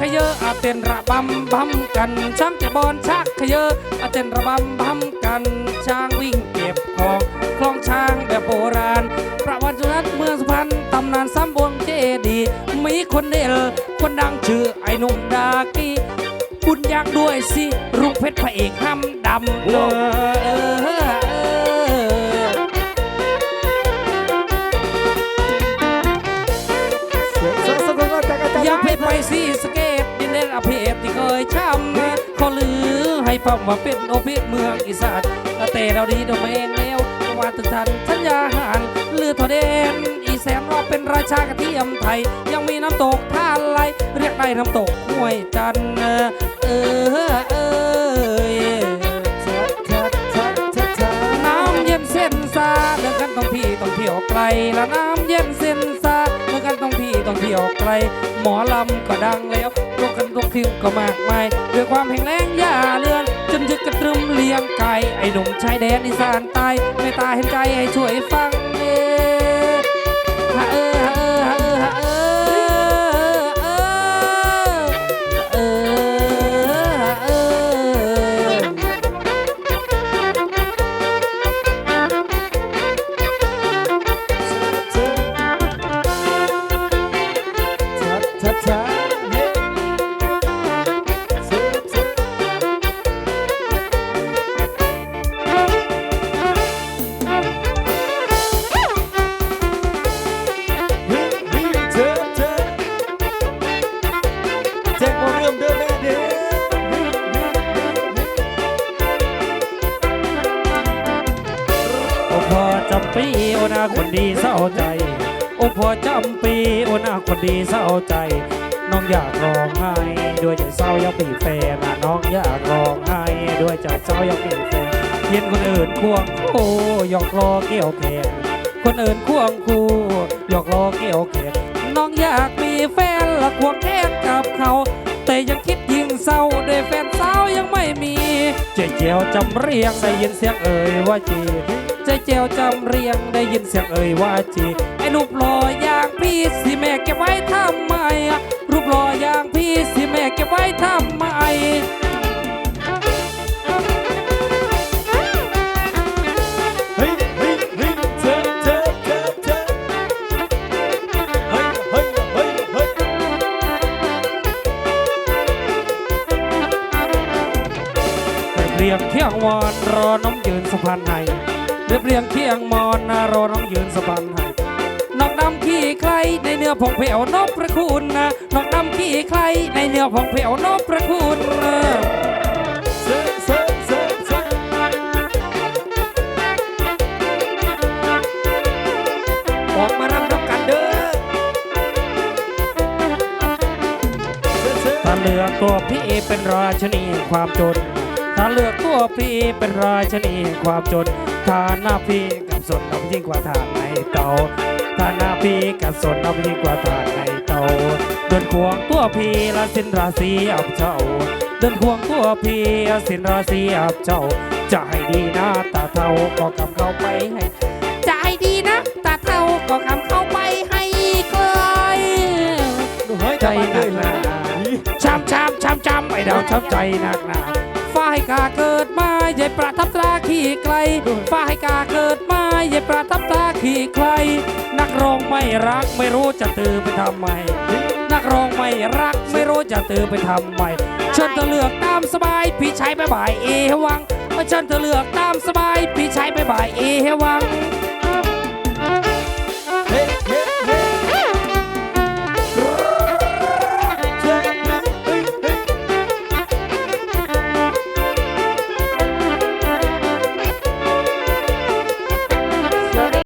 ขยเยออาเต้นระบำบำกันช้างจะบอลชักขยเยออาเต้นระบำบำกันช้างวิ่งเก็บของคลองช้างแบบโบราณ ประวัติศาสุนัขเมืองสุพรรณตำนานซ้ำบวงเจดีย์มีคนเด่นคนดังชื่อไอ้หนุ่มดากีบุญยักษ์ด้วยสิรุ่งเพชรพระเอกห้ำดำเออ อภิเษที่เคยช้ำเขาลือให้ฟังว่าเป็นโอเิเมืองอีสานแต่เราดีดอกเองแล้วว่าตึกทันชัญญาหารลือทอเดนอีแสนเราเป็นราชากระเทียมไทย ยังมีน้ำตกท่าไหลเรียกได้น้ำตกห้วยจันเออเออชัดชัดชัดชัดน้ำเย็นเส้นซาเดินกันต้องพี่ต้องเที่ยวไกลละน้ำเย็นเส้นซา ต้องเที่ยวไกล หมอลำก็ดังแล้วโลกกันลูกทิ้งก็มากมายด้วยความแห่งแรงอย่าเลือน จนยึกกระตรึมเลี้ยงไก่ไอ้หนุ่มชายแดนอีสานใต้ไม่ตาเห็นใจให้ช่วยฟังเอ๊ะฮะเออ ชัดชัดชัดเฮ้ชัดชัดเฮ้เฮ้เธอเธอแจ้งว่เริ่มเดินแม่เด้อโอ้พอจำปีโอนาคนดีเศร้าใจ โอ้พอจำปีโอ้นาคนดีเศร้าใจ น้องอยากร้องไห้ด้วยใจเศร้ายังปีแฟนน่ะน้องอยากร้องไห้ด้วยใจเศร้ายังปีแฟนเห็นคนอื่นควงคู่หยอกล้อเกี่ยวแขนคนอื่นควงคู่หยอกล้อเกี่ยวแขนน้องอยากมีแฟนละควงแขนกับเขา แต่ยังคิดยิงเศร้าด้วยแฟนสาวยังไม่มี เจ๊เจียวจำเรียงได้ยินเสียงเอ่ยว่าจีใจเจียวจำเรียงได้ยินเสียงเอ่ยว่าจีไอ้รูปลอยยาง ยงเคียงวอนรอน้องยืนสะพานไห้เรียบเรียงเคียงมอนนะรอน้องยืนสะพานไห้นอกดำขี้ใครในเนื้อผงเผวนบพระคุณนะนอกดำขี้ใครในเนื้อผงเผวนบพระคุณนะเซเซเซเซออกมารับรับกันเด้อถ้าเลือตัวพี่เป็นราชนีความจน ถ้าเลือกตัวพี่เป็นราชนีแห่งความจนถ้าหน้าพี่กับสนเอายิ่งกว่าทานในเตาถ้าหน้าพี่กับสนเอายิ่งกว่าทานในเตาเดินควงตัวพี่ละสินราศีอับเจ้าเดินควงตัวพี่ละสินราศีอับเจ้าจะให้ดีนะตาเท่าก็กำเข้าไปให้จะให้ดีนะตาเท่าก็กำเข้าไปให้ไกลเฮ้ยใจใจหหนันักกหนะนาช้ำช้ำช้ำช้ำไอ้ดาวช้ำใจหนักหนา ฝ้ายกาเกิดมาใหญ่ประทับตราขี่ไกลฝ้าให้กาเกิดมาใหญ่ประทับตราขี่ใครนักร้องไม่รักไม่รู้จะตื่นไปทำไม นักร้องไม่รักไม่รู้จะตื่นไปทำไมเชิญเธอเลือกตามสบายพี่ชายบายบายเอวังเชิญเธอเลือกตามสบายพี่ชายบายบายเอวัง